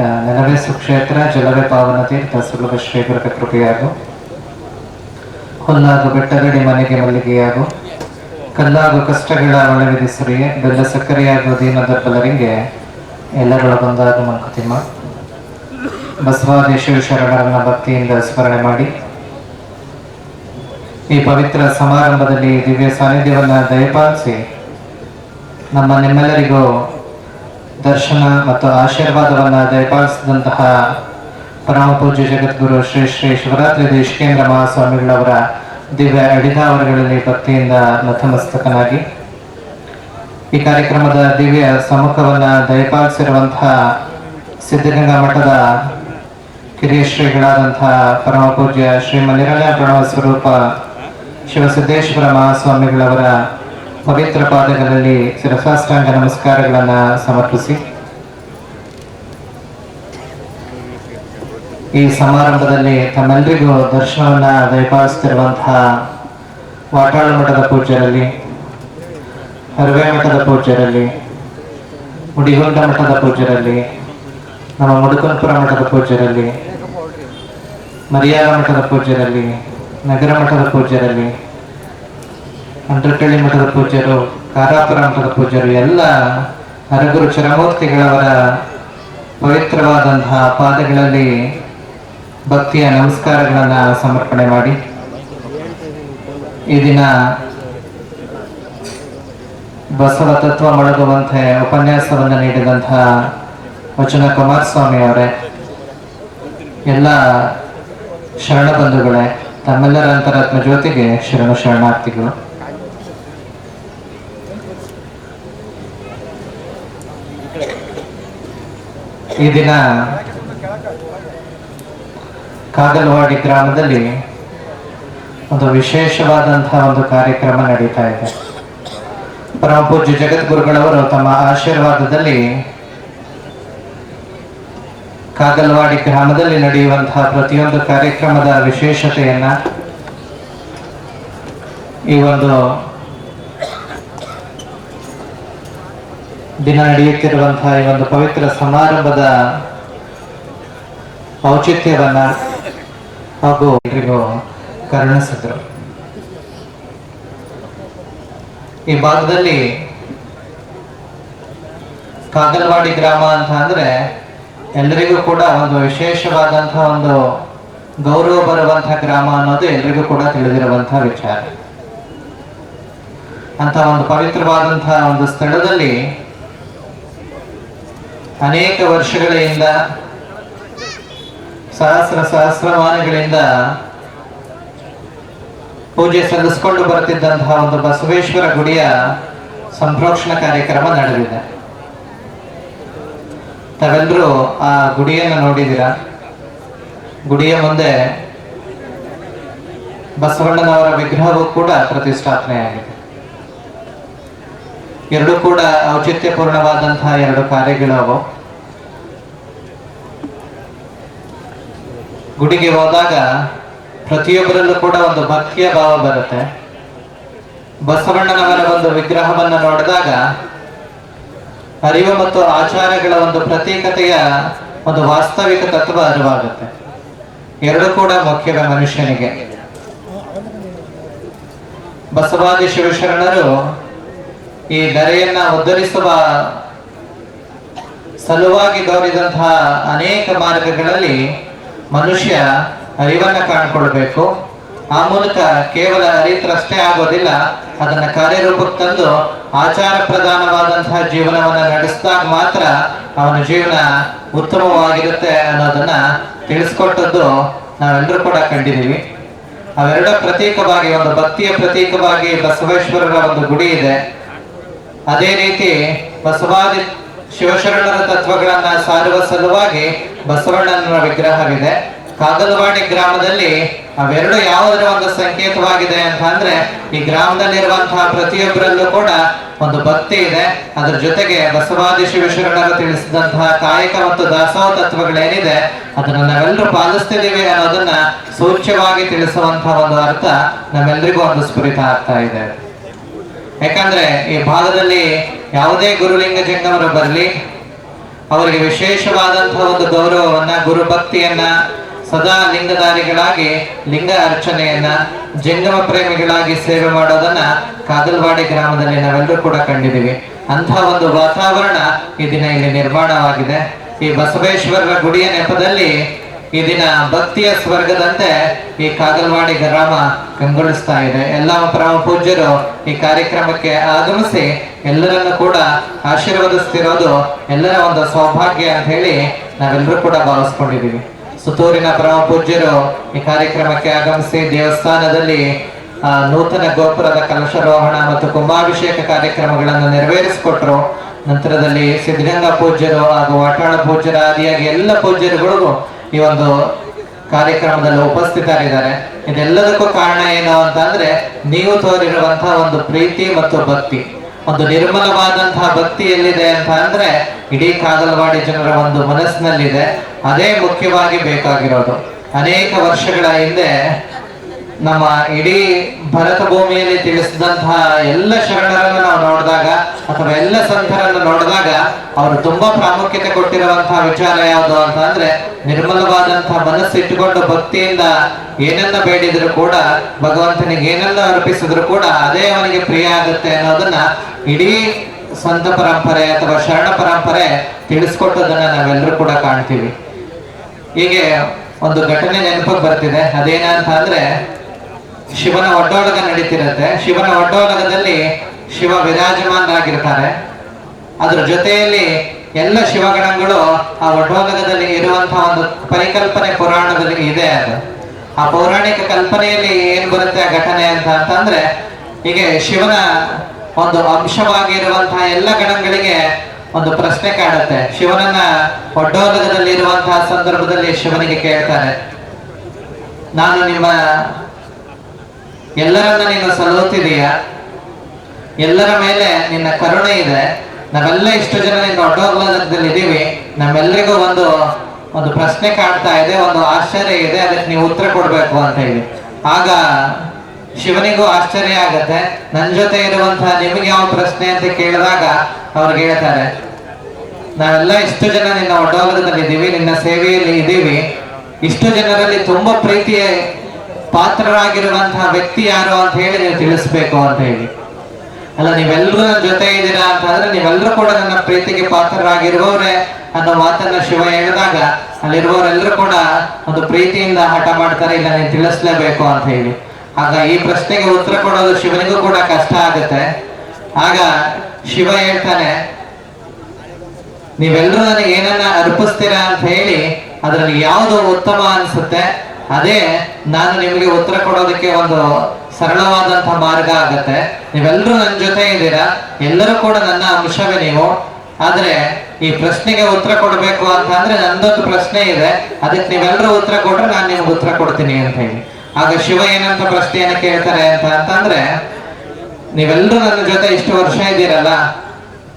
ನೆಲವೇ ಸುಕ್ಷೇತ್ರ ಜಲವೇ ಪಾವನ ತೀರ್ಥ ಸುಲಭ ಶ್ರೀಗುರಕ ಕೃಪೆಯಾಗು. ಹುಲ್ಲಾಗು ಬೆಟ್ಟಗಡಿ ಮನೆಗೆ ಮಲ್ಲಿಗೆಯಾಗು. ಕಲ್ಲಾಗು ಕಷ್ಟಗಳ ಒಳವಿಧಿಸುರಿಯೇ ಬೆಲ್ಲ ಸಕ್ಕರೆಯಾಗು ದೀನ ಎಲ್ಲರೊಳ ಬಂದಾಗ ಮಂಕುತಿಮ್ಮ. ಬಸವಾದೇಶ ಶರಣರನ್ನ ಭಕ್ತಿಯಿಂದ ಸ್ಮರಣೆ ಮಾಡಿ. ಈ ಪವಿತ್ರ ಸಮಾರಂಭದಲ್ಲಿ ದಿವ್ಯ ಸಾನ್ನಿಧ್ಯವನ್ನ ದಯಪಾಲಿಸಿ ನಮ್ಮ ನಿಮ್ಮೆಲ್ಲರಿಗೂ ದರ್ಶನ ಮತ್ತು ಆಶೀರ್ವಾದವನ್ನು ದಯಪಾಲಿಸಿದಂತಹ ಪರಮ ಪೂಜ್ಯ ಜಗದ್ಗುರು ಶ್ರೀ ಶ್ರೀ ಶಿವರಾತ್ರಿ ದೇಶಿಕೇಂದ್ರ ಮಹಾಸ್ವಾಮಿಗಳವರ ದಿವ್ಯ ಅಡಿದಾವರಗಳಲ್ಲಿ ಭಕ್ತಿಯಿಂದ ನತಮಸ್ತಕನಾಗಿ ಈ ಕಾರ್ಯಕ್ರಮದ ದಿವ್ಯ ಸಮ್ಮುಖವನ್ನು ದಯಪಾಲಿಸಿರುವಂತಹ ಸಿದ್ಧಗಂಗಾ ಮಠದ ಕಿರಿಯ ಶ್ರೀಗಳಾದಂತಹ ಪರಮ ಪೂಜ್ಯ ಶ್ರೀ ಮನಿರಣ್ಯ ಪ್ರಣವ ಸ್ವರೂಪ ಶಿವಸಿದ್ದೇಶ್ವರ ಮಹಾಸ್ವಾಮಿಗಳವರ ಪವಿತ್ರ ಪಾದಗಳಲ್ಲಿ ಶಿರಸಾಷ್ಟಾಂಗ ನಮಸ್ಕಾರಗಳನ್ನು ಸಮರ್ಪಿಸಿ. ಈ ಸಮಾರಂಭದಲ್ಲಿ ತಮ್ಮೆಲ್ಲರಿಗೂ ದರ್ಶನವನ್ನ ದಯಪಾಲಿಸುತ್ತಿರುವಂತಹ ವಾಟಾಳ ಮಠದ ಪೂಜ್ಯರಲ್ಲಿ, ಹರವೆ ಮಠದ ಪೂಜ್ಯರಲ್ಲಿ, ಮುಡಿಗೊಂಡ ಮಠದ ಪೂಜ್ಯರಲ್ಲಿ, ನಮ್ಮ ಮುಡುಕನ್ಪುರ ಮಠದ ಪೂಜ್ಯರಲ್ಲಿ ಮರಿಯಾರ ಮಠದ ಪೂಜ್ಯರಲ್ಲಿ, ನಗರ ಮಠದ ಪೂಜ್ಯರಲ್ಲಿ ಅಂಡ್ರಕಳ್ಳಿ ಮಠದ ಪೂಜ್ಯರು ಕಾರಾಪುರ ಮಠದ ಪೂಜ್ಯರು, ಎಲ್ಲ ಹರಗುರು ಚರಮೂರ್ತಿಗಳವರ ಪವಿತ್ರವಾದಂತಹ ಪಾದಗಳಲ್ಲಿ ಭಕ್ತಿಯ ನಮಸ್ಕಾರಗಳನ್ನು ಸಮರ್ಪಣೆ ಮಾಡಿ. ಈ ದಿನ ಬಸವ ತತ್ವ ಮೊಳಗುವಂತೆ ಉಪನ್ಯಾಸವನ್ನು ನೀಡಿದಂತಹ ವಚನ ಕುಮಾರಸ್ವಾಮಿ ಅವರೇ, ಎಲ್ಲ ಶರಣ ಬಂಧುಗಳೇ, ತಮ್ಮೆಲ್ಲರ ಅಂತರಾತ್ಮ ಜ್ಯೋತಿಗೆ ಶರಣ ಶರಣಾರ್ಥಿಗಳು. ಈ ದಿನ ಕಾಗಲವಾಡಿ ಗ್ರಾಮದಲ್ಲಿ ಒಂದು ವಿಶೇಷವಾದಂತಹ ಒಂದು ಕಾರ್ಯಕ್ರಮ ನಡೀತಾ ಇದೆ. ಪರಮ ಪೂಜ್ಯ ಜಗದ್ಗುರುಗಳವರು ತಮ್ಮ ಆಶೀರ್ವಾದದಲ್ಲಿ ಕಾಗಲ್ವಾಡಿ ಗ್ರಾಮದಲ್ಲಿ ನಡೆಯುವಂತಹ ಪ್ರತಿಯೊಂದು ಕಾರ್ಯಕ್ರಮದ ವಿಶೇಷತೆಯನ್ನ ಈ ಒಂದು ದಿನ ನಡೆಯುತ್ತಿರುವಂತಹ ಈ ಒಂದು ಪವಿತ್ರ ಸಮಾರಂಭದ ಔಚಿತ್ಯವನ್ನ ಹಾಗೂ ಎಲ್ರಿಗೂ ಕರುಣಿಸಿದ್ರು. ಈ ಭಾಗದಲ್ಲಿ ಕಾಗಲವಾಡಿ ಗ್ರಾಮ ಅಂತ ಅಂದ್ರೆ ಎಲ್ಲರಿಗೂ ಕೂಡ ಒಂದು ವಿಶೇಷವಾದಂತಹ ಒಂದು ಗೌರವ ಬರುವಂತಹ ಗ್ರಾಮ ಅನ್ನೋದು ಎಲ್ರಿಗೂ ಕೂಡ ತಿಳಿದಿರುವಂತಹ ವಿಚಾರ. ಅಂತ ಒಂದು ಪವಿತ್ರವಾದಂತಹ ಒಂದು ಸ್ಥಳದಲ್ಲಿ ಅನೇಕ ವರ್ಷಗಳಿಂದ, ಸಹಸ್ರ ಸಹಸ್ರಮಾನಗಳಿಂದ ಪೂಜೆ ಸಲ್ಲಿಸಿಕೊಂಡು ಬರುತ್ತಿದ್ದಂತಹ ಒಂದು ಬಸವೇಶ್ವರ ಗುಡಿಯ ಸಂಪ್ರೋಕ್ಷಣ ಕಾರ್ಯಕ್ರಮ ನಡೆದಿದೆ. ತಾವೆಲ್ಲರೂ ಆ ಗುಡಿಯನ್ನು ನೋಡಿದಿರ ಗುಡಿಯ ಮುಂದೆ ಬಸವಣ್ಣನವರ ವಿಗ್ರಹವು ಕೂಡ ಪ್ರತಿಷ್ಠಾಪನೆಯಾಗಿದೆ. ಎರಡು ಕೂಡ ಔಚಿತ್ಯಪೂರ್ಣವಾದಂತಹ ಎರಡು ಕಾರ್ಯಗಳವು. ಗುಡಿಗೆ ಹೋದಾಗ ಪ್ರತಿಯೊಬ್ಬರಲ್ಲೂ ಕೂಡ ಒಂದು ಭಕ್ತಿಯ ಭಾವ ಬರುತ್ತೆ. ಬಸವಣ್ಣನವರ ಒಂದು ವಿಗ್ರಹವನ್ನು ನೋಡಿದಾಗ ಅರಿವು ಮತ್ತು ಆಚಾರಗಳ ಒಂದು ಪ್ರತೀಕತೆಯ ಒಂದು ವಾಸ್ತವಿಕ ತತ್ವ ಅರಿವಾಗುತ್ತೆ. ಎರಡು ಕೂಡ ಮುಖ್ಯವೇ ಮನುಷ್ಯನಿಗೆ. ಬಸವಾದಿ ಶಿವಶರಣರು ಈ ಧರೆಯನ್ನ ಉದ್ಧರಿಸುವ ಸಲುವಾಗಿ ದೋರಿದಂತಹ ಅನೇಕ ಮಾರ್ಗಗಳಲ್ಲಿ ಮನುಷ್ಯ ಅರಿವನ್ನ ಕಾಣ್ಕೊಳ್ಬೇಕು. ಆ ಮೂಲಕ ಕೇವಲ ಅರಿತರಷ್ಟೇ ಆಗೋದಿಲ್ಲ. ಅದನ್ನ ಕಾರ್ಯರೂಪಕ್ಕೆ ತಂದು ಆಚಾರ ಪ್ರಧಾನವಾದಂತಹ ಜೀವನವನ್ನ ನಡೆಸಿದಾಗ ಮಾತ್ರ ಅವನ ಜೀವನ ಉತ್ತಮವಾಗಿರುತ್ತೆ ಅನ್ನೋದನ್ನ ತಿಳಿಸ್ಕೊಟ್ಟದ್ದು ನಾವೆಲ್ಲರೂ ಕೂಡ ಕಂಡಿದ್ದೀವಿ. ಅವೆರಡ ಪ್ರತೀಕವಾಗಿ, ಒಂದು ಭಕ್ತಿಯ ಪ್ರತೀಕವಾಗಿ ಬಸವೇಶ್ವರರ ಒಂದು ಗುಡಿ ಇದೆ. ಅದೇ ರೀತಿ ಬಸವಾದಿ ಶಿವಶರಣರ ತತ್ವಗಳನ್ನ ಸಾರುವ ಸಲುವಾಗಿ ಬಸವಣ್ಣನ ವಿಗ್ರಹವಿದೆ. ಕಾಗಲವಾಡಿ ಗ್ರಾಮದಲ್ಲಿ ಅವೆರಡು ಯಾವುದರ ಒಂದು ಸಂಕೇತವಾಗಿದೆ ಅಂತ ಅಂದ್ರೆ ಈ ಗ್ರಾಮದಲ್ಲಿರುವಂತಹ ಪ್ರತಿಯೊಬ್ಬರಲ್ಲೂ ಕೂಡ ಒಂದು ಭಕ್ತಿ ಇದೆ. ಅದ್ರ ಜೊತೆಗೆ ಬಸವಾದಿ ಶಿವಶರಣರು ತಿಳಿಸಿದಂತಹ ಕಾಯಕ ಮತ್ತು ದಾಸೋಹ ತತ್ವಗಳೇನಿದೆ, ಅದನ್ನ ನಾವೆಲ್ಲರೂ ಪಾಲಿಸ್ತಿದ್ದೀವಿ ಅನ್ನೋದನ್ನ ಸೂಚ್ಯವಾಗಿ ತಿಳಿಸುವಂತಹ ಒಂದು ಅರ್ಥ ನಮ್ಮೆಲ್ಲರಿಗೂ ಒಂದು ಸ್ಫುರಿತ ಆಗ್ತಾ ಇದೆ. ಯಾಕಂದ್ರೆ ಈ ಭಾಗದಲ್ಲಿ ಯಾವುದೇ ಗುರುಲಿಂಗ ಜಂಗಮರು ಬರಲಿ, ಅವರಿಗೆ ವಿಶೇಷವಾದಂತಹ ಒಂದು ಗೌರವವನ್ನ ಗುರು ಭಕ್ತಿಯನ್ನ ಸದಾ ಲಿಂಗಧಾರಿಗಳಾಗಿ, ಲಿಂಗ ಅರ್ಚನೆಯನ್ನ, ಜಂಗಮ ಪ್ರೇಮಿಗಳಾಗಿ ಸೇವೆ ಮಾಡೋದನ್ನ ಕಾದಲ್ವಾಡಿ ಗ್ರಾಮದಲ್ಲಿ ನಾವೆಲ್ಲರೂ ಕೂಡ ಕಂಡಿದ್ದೀವಿ. ಅಂತಹ ಒಂದು ವಾತಾವರಣ ಈ ದಿನ ಇಲ್ಲಿ ನಿರ್ಮಾಣವಾಗಿದೆ. ಈ ಬಸವೇಶ್ವರರ ಗುಡಿಯ ನೆಪದಲ್ಲಿ ಈ ದಿನ ಭಕ್ತಿಯ ಸ್ವರ್ಗದಂತೆ ಈ ಕಾಗಲ್ವಾಡಿ ಗ್ರಾಮ ಕಂಗೊಳಿಸ್ತಾ ಇದೆ. ಎಲ್ಲ ಪರಮ ಪೂಜ್ಯರು ಈ ಕಾರ್ಯಕ್ರಮಕ್ಕೆ ಆಗಮಿಸಿ ಎಲ್ಲರನ್ನು ಕೂಡ ಆಶೀರ್ವದಿಸ್ತಿರೋದು ಎಲ್ಲರ ಒಂದು ಸೌಭಾಗ್ಯ ಅಂತ ಹೇಳಿ ನಾವೆಲ್ಲರೂ ಕೂಡ ಭಾವಿಸ್ಕೊಂಡಿದ್ದೀವಿ. ಸುತ್ತೂರಿನ ಪರಮ ಪೂಜ್ಯರು ಈ ಕಾರ್ಯಕ್ರಮಕ್ಕೆ ಆಗಮಿಸಿ ದೇವಸ್ಥಾನದಲ್ಲಿ ಆ, ನೂತನ ಗೋಪುರದ ಕಲಶಾರೋಹಣ ಮತ್ತು ಕುಂಭಾಭಿಷೇಕ ಕಾರ್ಯಕ್ರಮಗಳನ್ನು ನೆರವೇರಿಸಿಕೊಟ್ರು ನಂತರದಲ್ಲಿ ಸಿದ್ಧಗಂಗಾ ಪೂಜ್ಯರು ಹಾಗೂ ವಾಟಾಳ ಪೂಜ್ಯರ ಆದಿಯಾಗಿ ಎಲ್ಲ ಪೂಜ್ಯರುಗಳಿಗೂ ಈ ಒಂದು ಕಾರ್ಯಕ್ರಮದಲ್ಲಿ ಉಪಸ್ಥಿತರಿದ್ದಾರೆ. ಇದೆಲ್ಲದಕ್ಕೂ ಕಾರಣ ಏನು ಅಂತ ಅಂದ್ರೆ ನೀವು ತೋರಿರುವಂತಹ ಒಂದು ಪ್ರೀತಿ ಮತ್ತು ಭಕ್ತಿ. ಒಂದು ನಿರ್ಮಲವಾದಂತಹ ಭಕ್ತಿ ಎಲ್ಲಿದೆ ಅಂತ ಅಂದ್ರೆ ಇಡೀ ಕಾಗಲವಾಡಿ ಜನರ ಒಂದು ಮನಸ್ಸಿನಲ್ಲಿದೆ. ಅದೇ ಮುಖ್ಯವಾಗಿ ಬೇಕಾಗಿರೋದು. ಅನೇಕ ವರ್ಷಗಳ ಹಿಂದೆ ನಮ್ಮ ಇಡೀ ಭರತ ಭೂಮಿಯಲ್ಲಿ ತಿಳಿಸಿದಂತಹ ಎಲ್ಲ ಶರಣರನ್ನು ನಾವು ನೋಡಿದಾಗ ಅಥವಾ ಎಲ್ಲ ಸಂತರನ್ನು ನೋಡಿದಾಗ ಅವರು ತುಂಬಾ ಪ್ರಾಮುಖ್ಯತೆ ಕೊಟ್ಟಿರುವಂತಹ ವಿಚಾರ ಯಾವುದು ಅಂತ ಅಂದ್ರೆ ನಿರ್ಮಲವಾದಂತಹ ಮನಸ್ಸು ಇಟ್ಟುಕೊಂಡು ಭಕ್ತಿಯಿಂದ ಏನನ್ನ ಬೇಡಿದ್ರು ಕೂಡ, ಭಗವಂತನಿಗೆ ಏನನ್ನ ಅರ್ಪಿಸಿದ್ರು ಕೂಡ ಅದೇ ಅವನಿಗೆ ಪ್ರಿಯ ಆಗುತ್ತೆ ಅನ್ನೋದನ್ನ ಇಡೀ ಸಂತ ಪರಂಪರೆ ಅಥವಾ ಶರಣ ಪರಂಪರೆ ತಿಳಿಸ್ಕೊಟ್ಟದನ್ನ ನಾವೆಲ್ಲರೂ ಕೂಡ ಕಾಣ್ತೀವಿ. ಹೀಗೆ ಒಂದು ಘಟನೆ ನೆನಪಕ್ಕೆ ಬರ್ತಿದೆ. ಅದೇನಂತ ಅಂದ್ರೆ ಶಿವನ ಒಡ್ಡೋಲಗ ನಡೀತಿರುತ್ತೆ. ಶಿವನ ಒಡ್ಡೋಲಗದಲ್ಲಿ ಶಿವ ವಿರಾಜಮಾನರಾಗಿರ್ತಾರೆ. ಅದ್ರ ಜೊತೆಯಲ್ಲಿ ಎಲ್ಲ ಶಿವಗಣಗಳು ಆ ಒಡ್ಡೋಲಗದಲ್ಲಿ ಇರುವಂತಹ ಒಂದು ಪರಿಕಲ್ಪನೆ ಪುರಾಣದಲ್ಲಿ ಇದೆ ಅದು. ಆ ಪೌರಾಣಿಕ ಕಲ್ಪನೆಯಲ್ಲಿ ಏನ್ ಬರುತ್ತೆ ಆ ಘಟನೆ ಅಂತ ಅಂತಂದ್ರೆ, ಹೀಗೆ ಶಿವನ ಒಂದು ಅಂಶವಾಗಿರುವಂತಹ ಎಲ್ಲ ಗಣಗಳಿಗೆ ಒಂದು ಪ್ರಶ್ನೆ ಕಾಡುತ್ತೆ. ಶಿವನನ್ನ ಒಡ್ಡೋಲಗದಲ್ಲಿ ಇರುವಂತಹ ಸಂದರ್ಭದಲ್ಲಿ ಶಿವನಿಗೆ ಕೇಳ್ತಾರೆ. ನಾನು ನಿಮ್ಮ ಎಲ್ಲರನ್ನ ನೀನು ಸಲಹುತ್ತಿದೀಯ ಎಲ್ಲರ ಮೇಲೆ ನಿನ್ನ ಕರುಣೆ ಇದೆ? ನಾವೆಲ್ಲ ಇಷ್ಟು ಜನ ನಿನ್ನ ಒಡ್ಡೋಗ್ಲದಲ್ಲಿ ಇದೀವಿ ನಮ್ಮೆಲ್ಲರಿಗೂ ಒಂದು ಒಂದು ಪ್ರಶ್ನೆ ಕಾಣ್ತಾ ಇದೆ, ಒಂದು ಆಶ್ಚರ್ಯ ಇದೆ, ಅದಕ್ಕೆ ನೀವು ಉತ್ತರ ಕೊಡ್ಬೇಕು ಅಂತ ಹೇಳಿ. ಆಗ ಶಿವನಿಗೂ ಆಶ್ಚರ್ಯ ಆಗತ್ತೆ. ನನ್ನ ಜೊತೆ ಇರುವಂತಹ ನಿಮಗೆ ಯಾವ ಪ್ರಶ್ನೆ ಅಂತ ಕೇಳಿದಾಗ ಅವ್ರಿಗೆ ಹೇಳ್ತಾರೆ, ನಾವೆಲ್ಲ ಇಷ್ಟು ಜನ ನಿನ್ನ ಒಡ್ಡೋಗದಲ್ಲಿ ಇದ್ದೀವಿ, ನಿನ್ನ ಸೇವೆಯಲ್ಲಿ ಇದ್ದೀವಿ. ಇಷ್ಟು ಜನರಲ್ಲಿ ತುಂಬಾ ಪ್ರೀತಿಯ ಪಾತ್ರರಾಗಿರುವಂತಹ ವ್ಯಕ್ತಿ ಯಾರು ಅಂತ ಹೇಳಿ ನೀವು ತಿಳಿಸ್ಬೇಕು ಅಂತ ಹೇಳಿ. ಅಲ್ಲ ನೀವೆಲ್ಲರೂ ನನ್ನ ಜೊತೆ ಇದ್ದೀರಾ ಅಂತಂದ್ರೆ ನೀವೆಲ್ಲರೂ ಕೂಡ ನನ್ನ ಪ್ರೀತಿಗೆ ಪಾತ್ರರಾಗಿರುವವರೇ ಅನ್ನೋ ಮಾತನ್ನ ಶಿವ ಹೇಳಿದಾಗ, ಅಲ್ಲಿರುವವರೆಲ್ಲರೂ ಕೂಡ ಒಂದು ಪ್ರೀತಿಯಿಂದ ಹಠ ಮಾಡ್ತಾರೆ, ಇಲ್ಲ ನೀನು ತಿಳಿಸ್ಲೇಬೇಕು ಅಂತ ಹೇಳಿ. ಆಗ ಈ ಪ್ರಶ್ನೆಗೆ ಉತ್ತರ ಕೊಡೋದು ಶಿವನಿಗೂ ಕೂಡ ಕಷ್ಟ ಆಗುತ್ತೆ. ಆಗ ಶಿವ ಹೇಳ್ತಾನೆ ನೀವೆಲ್ಲರೂ ನನಗೆ ಏನನ್ನ ಅರ್ಪಿಸ್ತೀರಾ ಅಂತ ಹೇಳಿ, ಅದರಲ್ಲಿ ಯಾವುದು ಉತ್ತಮ ಅನ್ಸುತ್ತೆ? ಅದೇ ನಾನು ನಿಮಗೆ ಉತ್ತರ ಕೊಡೋದಕ್ಕೆ ಒಂದು ಸರಳವಾದಂತಹ ಮಾರ್ಗ ಆಗತ್ತೆ. ನೀವೆಲ್ಲರೂ ನನ್ನ ಜೊತೆ ಇದ್ದೀರಾ? ಎಲ್ಲರೂ ಕೂಡ ನನ್ನ ಅಂಶವೇ ನೀವು. ಆದ್ರೆ ಈ ಪ್ರಶ್ನೆಗೆ ಉತ್ತರ ಕೊಡಬೇಕು ಅಂತ ಅಂದ್ರೆ ನಂದೊಂದು ಪ್ರಶ್ನೆ ಇದೆ. ಅದಕ್ಕೆ ನೀವೆಲ್ಲರೂ ಉತ್ತರ ಕೊಟ್ರೆ ನಾನು ನಿಮ್ಗೆ ಉತ್ತರ ಕೊಡ್ತೀನಿ ಅಂತ ಹೇಳಿ. ಆಗ ಶಿವ ಏನಂತ ಪ್ರಶ್ನೆಯನ್ನು ಕೇಳ್ತಾರೆ ಅಂತ ಅಂತಂದ್ರೆ, ನೀವೆಲ್ಲರೂ ನನ್ನ ಜೊತೆ ಇಷ್ಟು ವರ್ಷ ಇದ್ದೀರಲ್ಲ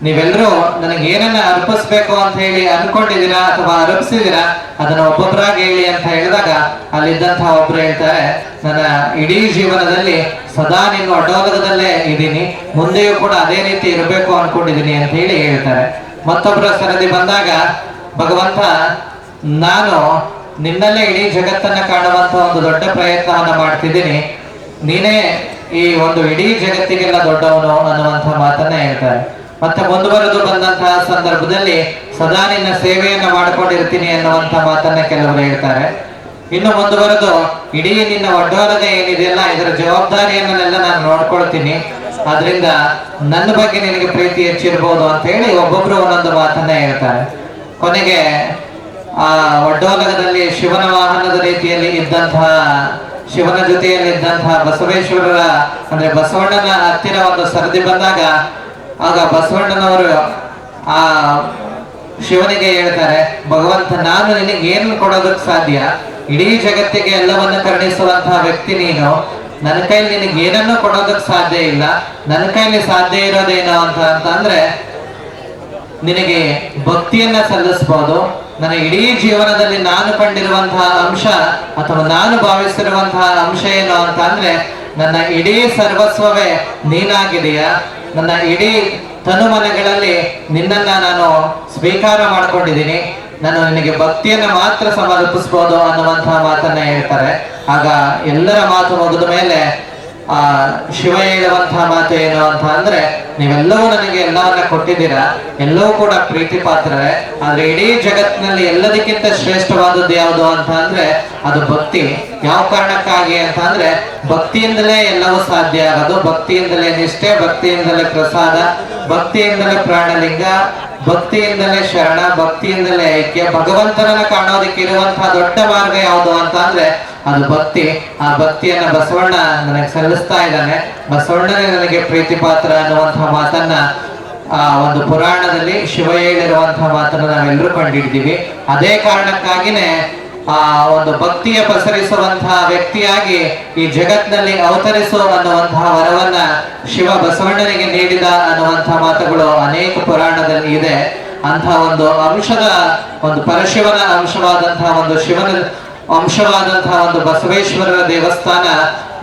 ನೀವೆಲ್ಲರೂ ನನಗೆ ಏನನ್ನ ಅರ್ಪಿಸ್ಬೇಕು ಅಂತ ಹೇಳಿ ಅನ್ಕೊಂಡಿದ್ದೀರಾ ಅಥವಾ ಅರ್ಪಿಸಿದಿರಾ ಅದನ್ನ ಒಬ್ಬೊಬ್ಬರಾಗಿ ಹೇಳಿ ಅಂತ ಹೇಳಿದಾಗ ಅಲ್ಲಿದ್ದಂತಹ ಒಬ್ರು ಹೇಳ್ತಾರೆ, ನನ್ನ ಇಡೀ ಜೀವನದಲ್ಲಿ ಸದಾ ನಿನ್ನ ಅಡೋಗದಲ್ಲೇ ಇದ್ದೀನಿ, ಮುಂದೆಯೂ ಕೂಡ ಅದೇ ರೀತಿ ಇರಬೇಕು ಅನ್ಕೊಂಡಿದ್ದೀನಿ ಅಂತ ಹೇಳಿ ಹೇಳ್ತಾರೆ. ಮತ್ತೊಬ್ಬರ ಸರದಿ ಬಂದಾಗ, ಭಗವಂತ, ನಾನು ನಿನ್ನಲ್ಲೇ ಇಡೀ ಜಗತ್ತನ್ನ ಕಾಣುವಂತ ಒಂದು ದೊಡ್ಡ ಪ್ರಯತ್ನವನ್ನ ಮಾಡ್ತಿದ್ದೀನಿ. ನೀನೇ ಈ ಒಂದು ಇಡೀ ಜಗತ್ತಿಗೆಲ್ಲ ದೊಡ್ಡವನು ಅನ್ನುವಂತ ಮಾತನ್ನ ಹೇಳ್ತಾರೆ. ಮತ್ತೆ ಮುಂದುವರೆದು ಬಂದಂತಹ ಸಂದರ್ಭದಲ್ಲಿ ಸದಾ ನಿನ್ನ ಸೇವೆಯನ್ನ ಮಾಡಿಕೊಂಡಿರ್ತೀನಿ ಅನ್ನುವಂತ ಮಾತನ್ನ ಕೆಲವರು ಹೇಳ್ತಾರೆ. ಇನ್ನು ಮುಂದುವರೆದು ಇಡೀ ನಿನ್ನ ಒಡ್ಡೋರದ ಏನಿದೆಯಲ್ಲ ಇದರ ಜವಾಬ್ದಾರಿಯನ್ನೆಲ್ಲ ನಾನು ನೋಡ್ಕೊಳ್ತೀನಿ. ಅದರಿಂದ ನನ್ನ ಬಗ್ಗೆ ನಿನಗೆ ಪ್ರೀತಿ ಹೆಚ್ಚಿರ್ಬೋದು ಅಂತ ಹೇಳಿ ಒಬ್ಬೊಬ್ರು ಒಂದೊಂದು ಮಾತನ್ನ ಹೇಳ್ತಾರೆ. ಕೊನೆಗೆ ಆ ಒಡ್ಡೋಲಗದಲ್ಲಿ ಶಿವನ ವಾಹನದ ರೀತಿಯಲ್ಲಿ ಇದ್ದಂತಹ ಶಿವನ ಜೊತೆಯಲ್ಲಿ ಇದ್ದಂತಹ ಬಸವೇಶ್ವರರ ಅಂದ್ರೆ ಬಸವಣ್ಣನ ಹತ್ತಿರ ಒಂದು ಸರದಿ ಬಂದಾಗ ಆಗ ಬಸವಣ್ಣನವರು ಆ ಶಿವನಿಗೆ ಹೇಳ್ತಾರೆ, ಭಗವಂತ, ನಾನು ನಿನಗೆ ಏನು ಕೊಡೋದಕ್ಕೆ ಸಾಧ್ಯ? ಇಡೀ ಜಗತ್ತಿಗೆ ಎಲ್ಲವನ್ನ ಕರುಣಿಸುವಂತಹ ವ್ಯಕ್ತಿ ನೀನು. ನನ್ನ ಕೈಲಿ ನಿನಗೆ ಏನನ್ನು ಕೊಡೋದಕ್ಕೆ ಸಾಧ್ಯ ಇಲ್ಲ. ನನ್ನ ಕೈಲಿ ಸಾಧ್ಯ ಇರೋದೇನು ಅಂತ ಅಂತಂದ್ರೆ, ನಿನಗೆ ಭಕ್ತಿಯನ್ನ ಸಲ್ಲಿಸಬಹುದು ನನ್ನ ಇಡೀ ಜೀವನದಲ್ಲಿ ನಾನು ಕಂಡಿರುವಂತಹ ಅಂಶ ಅಥವಾ ನಾನು ಭಾವಿಸಿರುವಂತಹ ಅಂಶ ಏನು ಅಂತ ಅಂದ್ರೆ ನನ್ನ ಇಡೀ ಸರ್ವಸ್ವವೇ ನೀನಾಗಿದೆಯಾ? ನನ್ನ ಇಡೀ ತನುಮನಗಳಲ್ಲಿ ನಿನ್ನನ್ನ ನಾನು ಸ್ವೀಕಾರ ಮಾಡ್ಕೊಂಡಿದ್ದೀನಿ. ನಾನು ನಿನಗೆ ಭಕ್ತಿಯನ್ನ ಮಾತ್ರ ಸಮರ್ಪಿಸ್ಬೋದು ಅನ್ನುವಂತಹ ಮಾತನ್ನ ಹೇಳ್ತಾರೆ. ಆಗ ಎಲ್ಲರ ಮಾತು ಮುಗಿದ ಮೇಲೆ ಆ ಶಿವ ಹೇಳುವಂತಹ ಮಾತು ಏನು ಅಂತ ಅಂದ್ರೆ ನೀವೆಲ್ಲವೂ ನನಗೆ ಎಲ್ಲವನ್ನ ಕೊಟ್ಟಿದ್ದೀರಾ? ಎಲ್ಲವೂ ಕೂಡ ಪ್ರೀತಿ ಪಾತ್ರರೇ ಆದ್ರೆ ಇಡೀ ಜಗತ್ತಿನಲ್ಲಿ ಎಲ್ಲದಕ್ಕಿಂತ ಶ್ರೇಷ್ಠವಾದದ್ದು ಯಾವುದು ಅಂತ ಅಂದ್ರೆ ಅದು ಭಕ್ತಿ. ಯಾವ ಕಾರಣಕ್ಕಾಗಿ ಅಂತ ಅಂದ್ರೆ ಭಕ್ತಿಯಿಂದಲೇ ಎಲ್ಲವೂ ಸಾಧ್ಯ ಆಗೋದು, ಭಕ್ತಿಯಿಂದಲೇ ನಿಷ್ಠೆ, ಭಕ್ತಿಯಿಂದಲೇ ಪ್ರಸಾದ, ಭಕ್ತಿಯಿಂದಲೇ ಪ್ರಾಣಲಿಂಗ, ಭಕ್ತಿಯಿಂದಲೇ ಶರಣ, ಭಕ್ತಿಯಿಂದಲೇ ಐಕ್ಯ. ಭಗವಂತನನ್ನ ಕಾಣೋದಕ್ಕೆ ಇರುವಂತಹ ದೊಡ್ಡ ಮಾರ್ಗ ಯಾವುದು ಅಂತ ಅಂದ್ರೆ ಅದು ಭಕ್ತಿ. ಆ ಭಕ್ತಿಯನ್ನ ಬಸವಣ್ಣ ನನಗೆ ಸಲ್ಲಿಸ್ತಾ ಇದ್ದಾನೆ. ಬಸವಣ್ಣನೇ ನನಗೆ ಪ್ರೀತಿ ಪಾತ್ರ ಅನ್ನುವಂತಹ ಮಾತನ್ನ, ಆ, ಒಂದು ಪುರಾಣದಲ್ಲಿ ಶಿವ ಹೇಳಿರುವಂತಹ ಮಾತನ್ನ ನಾವೆಲ್ಲರೂ ಕಂಡಿದ್ದೀವಿ. ಅದೇ ಕಾರಣಕ್ಕಾಗಿನೇ, ಆ, ಒಂದು ಭಕ್ತಿಯ ಪಸರಿಸುವಂತಹ ವ್ಯಕ್ತಿಯಾಗಿ ಈ ಜಗತ್ತಿನಲ್ಲಿ ಅವತರಿಸು ಅನ್ನುವಂತಹ ವರವನ್ನ ಶಿವ ಬಸವಣ್ಣನಿಗೆ ನೀಡಿದ ಅನ್ನುವಂತಹ ಮಾತುಗಳು ಅನೇಕ ಪುರಾಣದಲ್ಲಿ ಇದೆ. ಅಂತ ಒಂದು ಅಂಶದ, ಒಂದು ಪರಶಿವನ ಅಂಶವಾದಂತಹ ಒಂದು ಶಿವನ ಅಂಶವಾದಂತಹ ಒಂದು ಬಸವೇಶ್ವರರ ದೇವಸ್ಥಾನ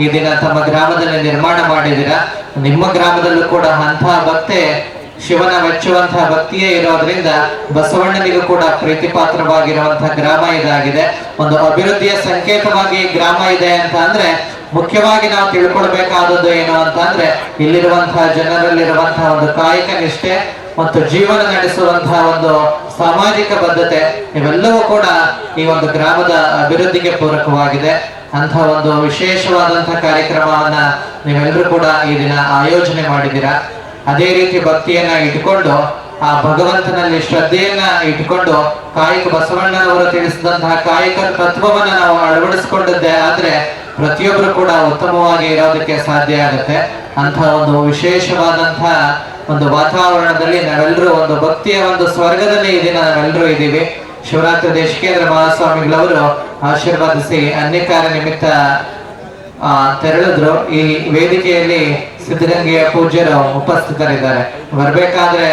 ಈ ದಿನ ತಮ್ಮ ಗ್ರಾಮದಲ್ಲಿ ನಿರ್ಮಾಣ ಮಾಡಿದಿರ. ನಿಮ್ಮ ಗ್ರಾಮದಲ್ಲೂ ಕೂಡ ಅಂತಹ ಭಕ್ತೆ, ಶಿವನ ಮೆಚ್ಚುವಂತಹ ಭಕ್ತಿಯೇ ಇರೋದ್ರಿಂದ ಬಸವಣ್ಣನಿಗೂ ಕೂಡ ಪ್ರೀತಿಪಾತ್ರವಾಗಿರುವಂತಹ ಗ್ರಾಮ ಇದಾಗಿದೆ. ಒಂದು ಅಭಿವೃದ್ಧಿಯ ಸಂಕೇತವಾಗಿ ಗ್ರಾಮ ಇದೆ ಅಂತ ಅಂದ್ರೆ ಮುಖ್ಯವಾಗಿ ನಾವು ತಿಳ್ಕೊಳ್ಬೇಕಾದದ್ದು ಏನು ಅಂತ ಅಂದ್ರೆ ಇಲ್ಲಿರುವಂತಹ ಜನರಲ್ಲಿರುವಂತಹ ಒಂದು ಕಾಯಕ ನಿಷ್ಠೆ ಮತ್ತು ಜೀವನ ನಡೆಸುವಂತಹ ಒಂದು ಸಾಮಾಜಿಕ ಬದ್ಧತೆ ಇವೆಲ್ಲವೂ ಕೂಡ ಈ ಒಂದು ಗ್ರಾಮದ ಅಭಿವೃದ್ಧಿಗೆ ಪೂರಕವಾಗಿದೆ. ಅಂತ ಒಂದು ವಿಶೇಷವಾದಂತಹ ಕಾರ್ಯಕ್ರಮವನ್ನ ನೀವೆಲ್ಲರೂ ಕೂಡ ಈ ದಿನ ಆಯೋಜನೆ ಮಾಡಿದ್ದೀರಾ. ಅದೇ ರೀತಿ ಭಕ್ತಿಯನ್ನ ಇಟ್ಕೊಂಡು, ಆ ಭಗವಂತನಲ್ಲಿ ಶ್ರದ್ಧೆಯನ್ನ ಇಟ್ಕೊಂಡು, ಕಾಯಕ ಬಸವಣ್ಣನವರು ತಿಳಿಸಿದಂತಹ ಕಾಯಕ ತತ್ವವನ್ನ ನಾವು ಅಳವಡಿಸಿಕೊಂಡದ್ದೇ ಆದ್ರೆ ಪ್ರತಿಯೊಬ್ಬರು ಕೂಡ ಉತ್ತಮವಾಗಿ ಇರೋದಕ್ಕೆ ಸಾಧ್ಯ ಆಗುತ್ತೆ. ಅಂತಹ ಒಂದು ವಿಶೇಷವಾದಂತಹ ಒಂದು ವಾತಾವರಣದಲ್ಲಿ ನಾವೆಲ್ಲರೂ ಒಂದು ಭಕ್ತಿಯ ಒಂದು ಸ್ವರ್ಗದಲ್ಲಿ ಈ ದಿನ ನಾವೆಲ್ಲರೂ ಇದ್ದೀವಿ. ಶಿವರಾತ್ರಿ ದೇಶಕೇಂದ್ರ ಮಹಾಸ್ವಾಮಿಗಳವರು ಆಶೀರ್ವಾದಿಸಿ ಅನ್ಯಕಾರ ನಿಮಿತ್ತ ಆ, ತೆರಳಿದ್ರು. ಈ ವೇದಿಕೆಯಲ್ಲಿ ಸಿದ್ಧಗಂಗೆಯ ಪೂಜ್ಯರು ಉಪಸ್ಥಿತರಿದ್ದಾರೆ. ಬರ್ಬೇಕಾದ್ರೆ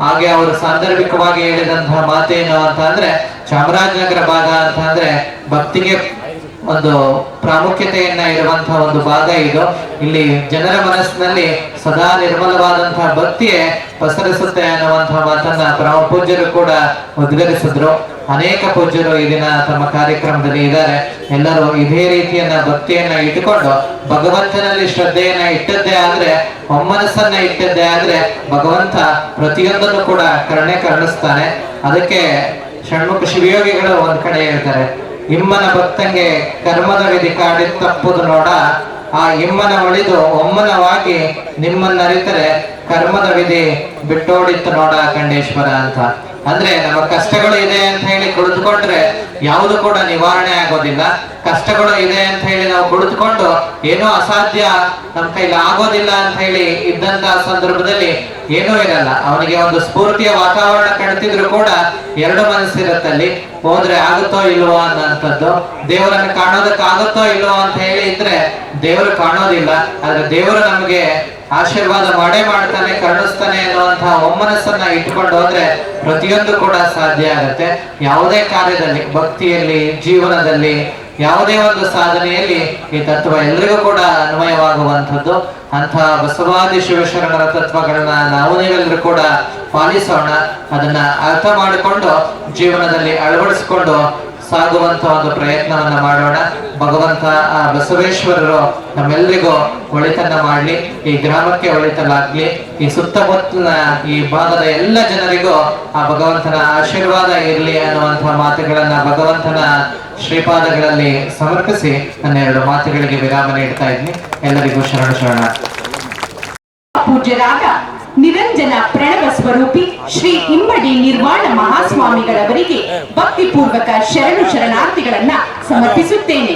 ಹಾಗೆ ಅವರು ಸಾಂದರ್ಭಿಕವಾಗಿ ಹೇಳಿದಂತಹ ಮಾತೇನು ಅಂತ ಅಂದ್ರೆ ಚಾಮರಾಜನಗರ ಭಾಗ ಅಂತ ಅಂದ್ರೆ ಭಕ್ತಿಗೆ ಒಂದು ಪ್ರಾಮುಖ್ಯತೆಯನ್ನ ಇರುವಂತಹ ಒಂದು ಭಾಗ ಇದು. ಇಲ್ಲಿ ಜನರ ಮನಸ್ಸಿನಲ್ಲಿ ಸದಾ ನಿರ್ಮಲವಾದಂತಹ ಭಕ್ತಿಯೇ ಪಸರಿಸುತ್ತೆ ಅನ್ನುವಂತಹ ಮಾತನ್ನ ಪರಮ ಪೂಜ್ಯರು ಕೂಡ ಉದ್ಗರಿಸಿದ್ರು ಅನೇಕ ಪೂಜ್ಯರು ಈ ದಿನ ತಮ್ಮ ಕಾರ್ಯಕ್ರಮದಲ್ಲಿ ಇದ್ದಾರೆ. ಎಲ್ಲರೂ ಇದೇ ರೀತಿಯನ್ನ ಭಕ್ತಿಯನ್ನ ಇಟ್ಟುಕೊಂಡು ಭಗವಂತನಲ್ಲಿ ಶ್ರದ್ಧೆಯನ್ನ ಇಟ್ಟದ್ದೇ ಆದ್ರೆ, ಒಮ್ಮನಸ್ಸನ್ನ ಇಟ್ಟದ್ದೇ ಆದ್ರೆ ಭಗವಂತ ಪ್ರತಿಯೊಂದನ್ನು ಕೂಡ ಕರುಣೆ ಕರುಣಿಸ್ತಾನೆ. ಅದಕ್ಕೆ ಷಣ್ಮುಖ ಶಿವಯೋಗಿಗಳು ಒಂದ್ ಕಡೆ ಹೇಳ್ತಾರೆ. ಇಮ್ಮನ ಭಕ್ತಂಗೆ ಕರ್ಮದ ವಿಧಿ ಕಾಡಿ ತಪ್ಪುದು ನೋಡ. ಆ ಇಮ್ಮನ ಒಳಿದು ಒಮ್ಮನವಾಗಿ ನಿಮ್ಮನ್ನರಿತರೆ ಕರ್ಮದ ವಿಧಿ ಬಿಟ್ಟೋಡಿತ್ತು ನೋಡ ಖಂಡೇಶ್ವರ ಅಂತ. ಅಂದ್ರೆ ನಮ್ಮ ಕಷ್ಟಗಳು ಇದೆ ಅಂತ ಹೇಳಿ ಕುಳಿತುಕೊಂಡ್ರೆ ಯಾವುದು ಕೂಡ ನಿವಾರಣೆ ಆಗೋದಿಲ್ಲ. ಕಷ್ಟಗಳು ಇದೆ ಅಂತ ಹೇಳಿ ನಾವು ಕುಳಿತುಕೊಂಡು ಏನೋ ಅಸಾಧ್ಯ ನಮ್ಮ ಕೈಲಿ ಆಗೋದಿಲ್ಲ ಅಂತ ಹೇಳಿ ಇದ್ದಂತಹ ಸಂದರ್ಭದಲ್ಲಿ ಏನೂ ಇರಲ್ಲ. ಅವನಿಗೆ ಒಂದು ಸ್ಫೂರ್ತಿಯ ವಾತಾವರಣ ಕಾಣ್ತಿದ್ರು ಕೂಡ ಎರಡು ಮನಸ್ಸಿರುತ್ತಲ್ಲಿ. ಹೋದ್ರೆ ಆಗುತ್ತೋ ಇಲ್ವೋ ಅನ್ನೋಂಥದ್ದು ದೇವರನ್ನು ಕಾಣೋದಕ್ಕಾಗುತ್ತೋ ಇಲ್ವೋ ಅಂತ ಹೇಳಿ ಇದ್ರೆ ದೇವರು ಕಾಣೋದಿಲ್ಲ. ಆದ್ರೆ ದೇವರು ನಮಗೆ ಆಶೀರ್ವಾದ ಮಾಡೇ ಮಾಡ್ತಾನೆ, ಕರುಣಿಸ್ತಾನೆ ಅನ್ನುವಂತಹ ಒಮ್ಮನಸ್ಸನ್ನ ಇಟ್ಕೊಂಡು ಹೋದ್ರೆ ಪ್ರತಿಯೊಂದು ಕೂಡ ಸಾಧ್ಯ ಆಗುತ್ತೆ. ಯಾವುದೇ ಕಾರ್ಯದಲ್ಲಿ, ಭಕ್ತಿಯಲ್ಲಿ, ಜೀವನದಲ್ಲಿ, ಯಾವುದೇ ಒಂದು ಸಾಧನೆಯಲ್ಲಿ ಈ ತತ್ವ ಎಲ್ರಿಗೂ ಕೂಡ ಅನ್ವಯವಾಗುವಂಥದ್ದು. ಅಂತಹ ಬಸವಾದಿ ಶಿವಶರಣರ ತತ್ವಗಳನ್ನ ನಾವು ನೀವೆಲ್ಲರೂ ಕೂಡ ಪಾಲಿಸೋಣ. ಅದನ್ನ ಅರ್ಥ ಮಾಡಿಕೊಂಡು ಜೀವನದಲ್ಲಿ ಅಳವಡಿಸಿಕೊಂಡು ಸಾಗುವಂತ ಒಂದು ಪ್ರಯತ್ನವನ್ನ ಮಾಡೋಣ. ಭಗವಂತ ಆ ಬಸವೇಶ್ವರರು ನಮ್ಮೆಲ್ಲರಿಗೂ ಒಳಿತನ್ನ ಮಾಡ್ಲಿ, ಈ ಗ್ರಾಮಕ್ಕೆ ಒಳಿತಲಾಗ್ಲಿ ಈ ಸುತ್ತಮುತ್ತಲಿನ ಈ ಭಾಗದ ಎಲ್ಲ ಜನರಿಗೂ ಆ ಭಗವಂತನ ಆಶೀರ್ವಾದ ಇರಲಿ ಅನ್ನುವಂತಹ ಮಾತುಗಳನ್ನ ಭಗವಂತನ ಶ್ರೀಪಾದಗಳಲ್ಲಿ ಸಮರ್ಪಿಸಿ ನನ್ನ ಎರಡು ಮಾತುಗಳಿಗೆ ವಿರಾಮ ನೀಡ್ತಾ ಇದ್ನಿ. ಎಲ್ಲರಿಗೂ ಶರಣ ಶರಣ. ಪೂಜ್ಯರಾದ ನಿರಂಜನ ಪ್ರಣವ ಸ್ವರೂಪಿ ಶ್ರೀ ಇಮ್ಮಡಿ ನಿರ್ವಾಣ ಮಹಾಸ್ವಾಮಿಗಳವರಿಗೆ ಭಕ್ತಿಪೂರ್ವಕ ಶರಣು ಶರಣಾರ್ಥಿಗಳನ್ನ ಸಮರ್ಪಿಸುತ್ತೇನೆ.